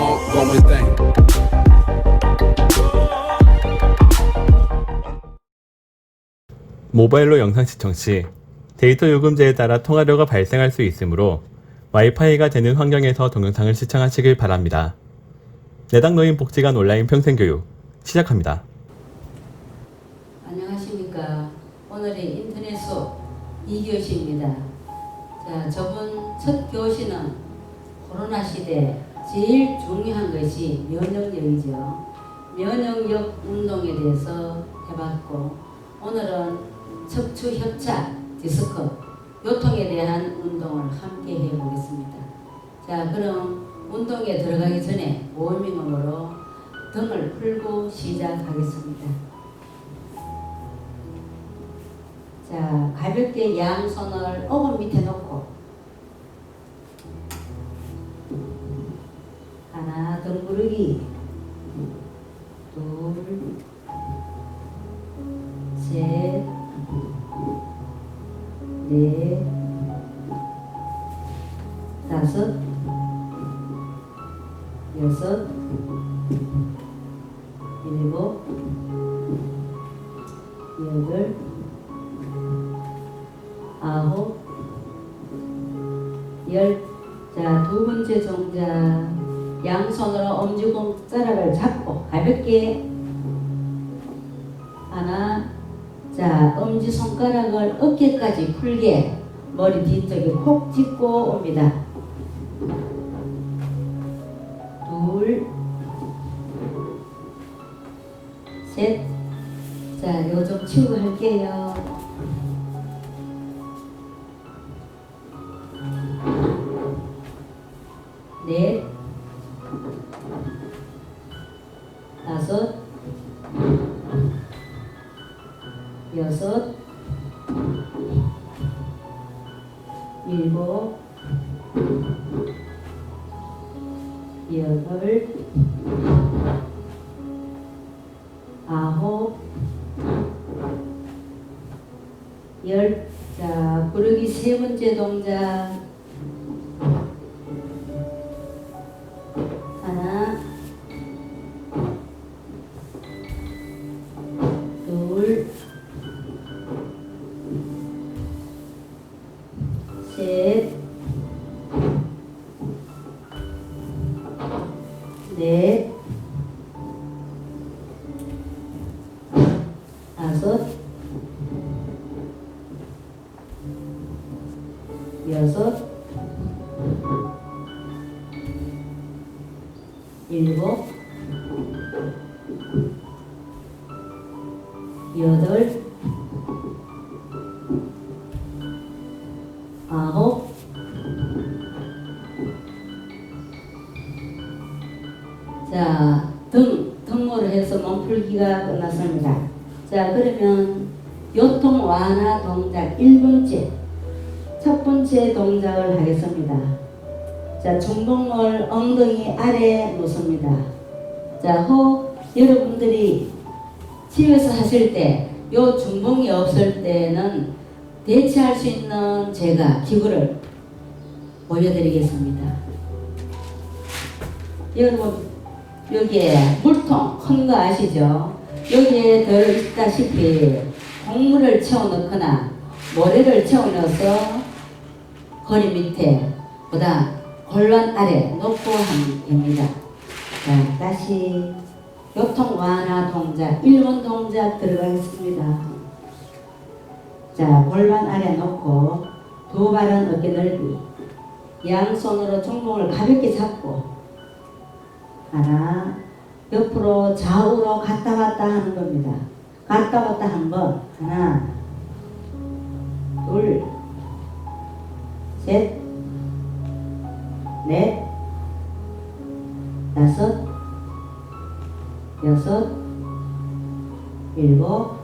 ongoing thing. 모바일로 영상 시청 시 데이터 요금제에 따라 통화료가 발생할 수 있으므로 와이파이가 되는 환경에서 동영상을 시청하시길 바랍니다. 내당 노인 복지관 온라인 평생교육 시작합니다. 안녕하십니까. 오늘의 인터넷 수업 2교시입니다. 자, 저번 첫 교시는 코로나 시대 제일 중요한 것이 면역력이죠. 면역력 운동에 대해서 해봤고, 오늘은 척추 협착, 디스크, 요통에 대한 운동을 함께 해보겠습니다. 자, 그럼 운동에 들어가기 전에 워밍업으로 등을 풀고 시작하겠습니다. 자, 가볍게 양손을 어금 밑에 놓고 여덟, 아홉, 열. 자, 두 번째 동작. 양손으로 엄지손가락을 잡고 가볍게 하나. 자, 엄지손가락을 어깨까지 풀게 머리 뒤쪽에 콕 짚고 옵니다. 셋. 자, 요 좀 치우고 할게요. 넷, 다섯, 여섯, 일곱, 여덟, 동작. 하나, 둘, 셋, 넷, 아홉, 자, 등, 등으로 해서 몸풀기가 끝났습니다. 자, 그러면 요통 완화 동작 1번째, 첫 번째 동작을 하겠습니다. 자, 중복을 엉덩이 아래 놓습니다. 자, 호흡 여러분들이 집에서 하실 때, 요 중봉이 없을 때는 대체할 수 있는 제가 기구를 보여드리겠습니다. 여러분, 여기에 물통 큰 거 아시죠? 여기에 들어있다시피 곡물을 채워 넣거나 모래를 채워 넣어서 허리 밑에 보다 골반 아래 놓고 하면 됩니다. 자, 다시 교통 완화 동작, 1번 동작 들어가겠습니다. 자, 골반 아래 놓고 두 발은 어깨 넓이. 양손으로 중봉을 가볍게 잡고 하나, 옆으로 좌우로 갔다 왔다 하는 겁니다. 갔다 왔다 한 번. 하나, 둘, 셋, 넷, 다섯, 여섯, 일곱,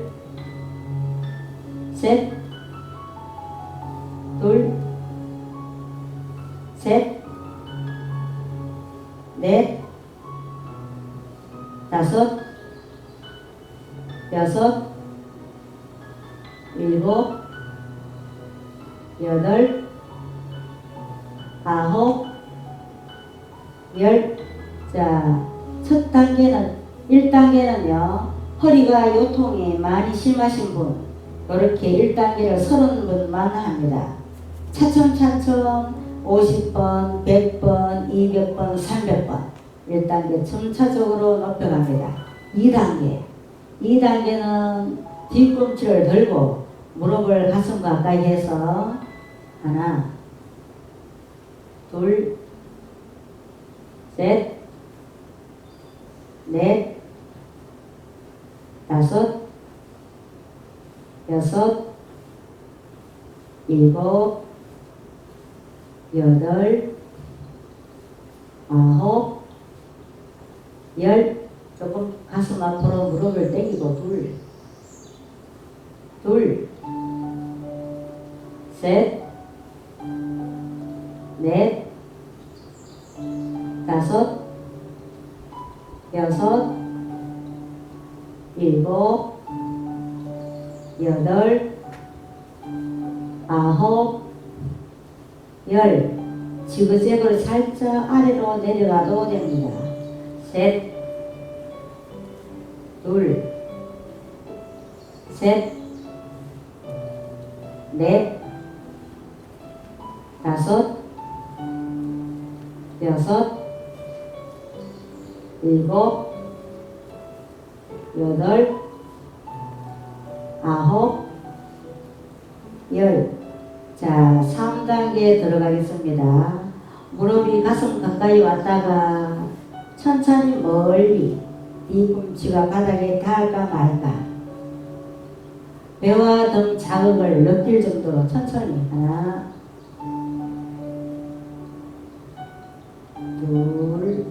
셋, 둘, 셋, 넷, 다섯, 여섯, 일곱, 여덟, 아홉, 열. 자, 첫 단계는, 1단계는요, 허리가 요통에 많이 심하신 분, 이렇게 1단계를 30분만 합니다. 차츰차츰 50번, 100번, 200번, 300번, 1단계 점차적으로 높여갑니다. 2단계. 2단계는 뒤꿈치를 들고 무릎을 가슴 가까이 해서 하나, 둘, 셋, 넷, 다섯, 여섯, 일곱, 여덟, 아홉, 열, 조금 가슴 앞으로 무릎을 당기고 둘, 둘, 셋, 지그재그로 살짝 아래로 내려가도 됩니다. 셋, 둘, 셋, 넷, 다섯, 여섯, 일곱, 여덟, 아홉, 열. 자, 3단계 들어가겠습니다. 무릎이 가슴 가까이 왔다가 천천히 멀리 뒤꿈치가 바닥에 닿을까 말까. 배와 등 자극을 느낄 정도로 천천히 하나, 둘,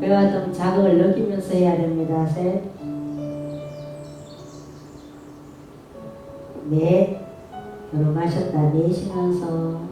배와 등 자극을 느끼면서 해야 됩니다. 셋, 넷, 들어가셨다. 내쉬면서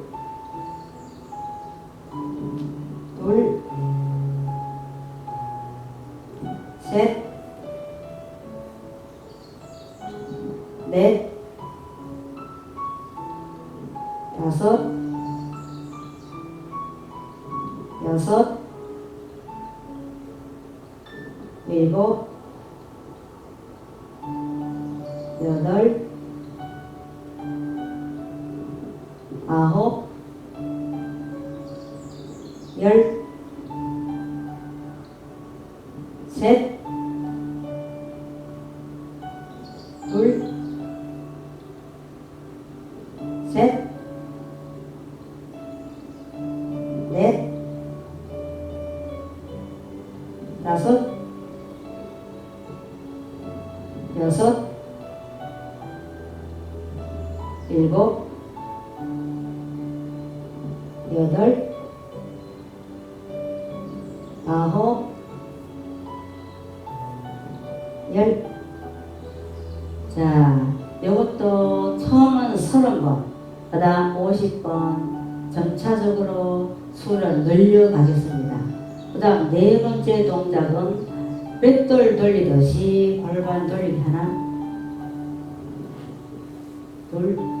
여덟, 아홉, 열, 셋, 둘, 셋, 넷, 다섯, 여섯, 일곱, 여덟, 아홉, 열. 자, 요것도 처음은 서른 번, 그 다음 오십 번, 점차적으로 수를 늘려가겠습니다. 그 다음 네 번째 동작은 뱃돌 돌리듯이 골반 돌리기 하나, 둘,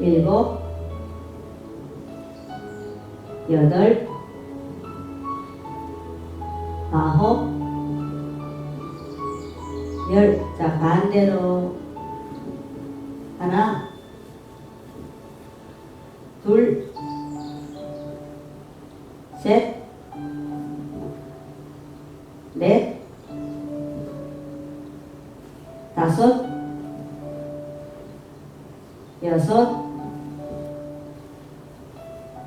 일곱, 여덟, 아홉, 열. 자, 반대로. 하나, 둘, 셋, 넷, 다섯, 여섯,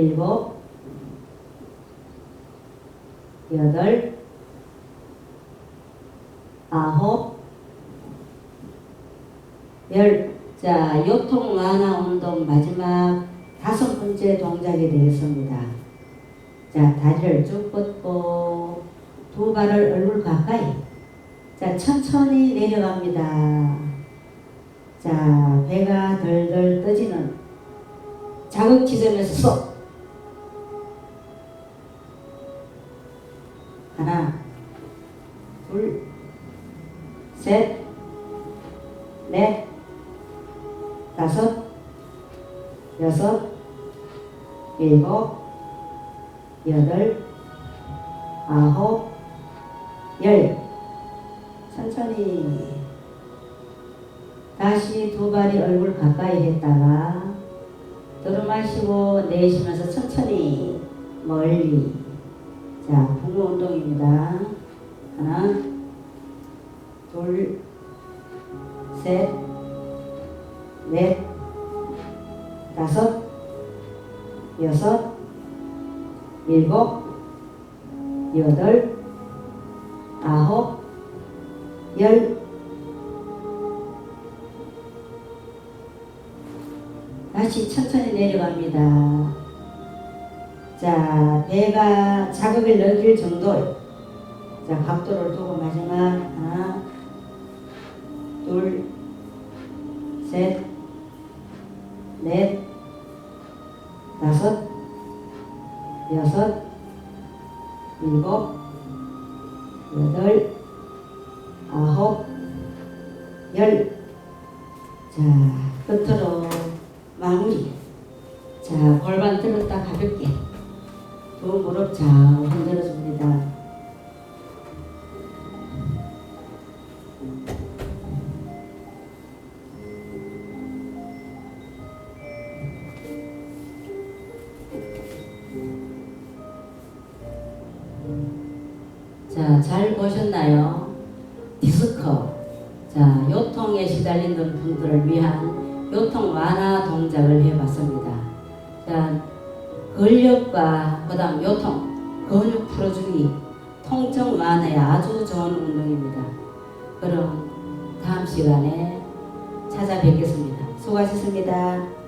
일곱, 여덟, 아홉, 열. 자, 요통 완화 운동 마지막 다섯 번째 동작이 되겠습니다. 자, 다리를 쭉 뻗고 두 발을 얼굴 가까이. 자, 천천히 내려갑니다. 자, 배가 덜덜 떠지는 자극 지점에서 쏙. 하나, 둘, 셋, 넷, 다섯, 여섯, 일곱, 여덟, 아홉, 열. 천천히. 다시 두 발이 얼굴 가까이 했다가 들어마시고 내쉬면서 천천히 멀리. 자, 부모 운동입니다. 하나, 둘, 셋, 넷, 다섯, 여섯, 일곱, 여덟, 아홉, 열. 다시 천천히 배가 자극을 느낄 정도. 자, 각도를 두고 마지막 근력과 그다음 요통, 근육 풀어주기, 통증 완화에 아주 좋은 운동입니다. 그럼 다음 시간에 찾아뵙겠습니다. 수고하셨습니다.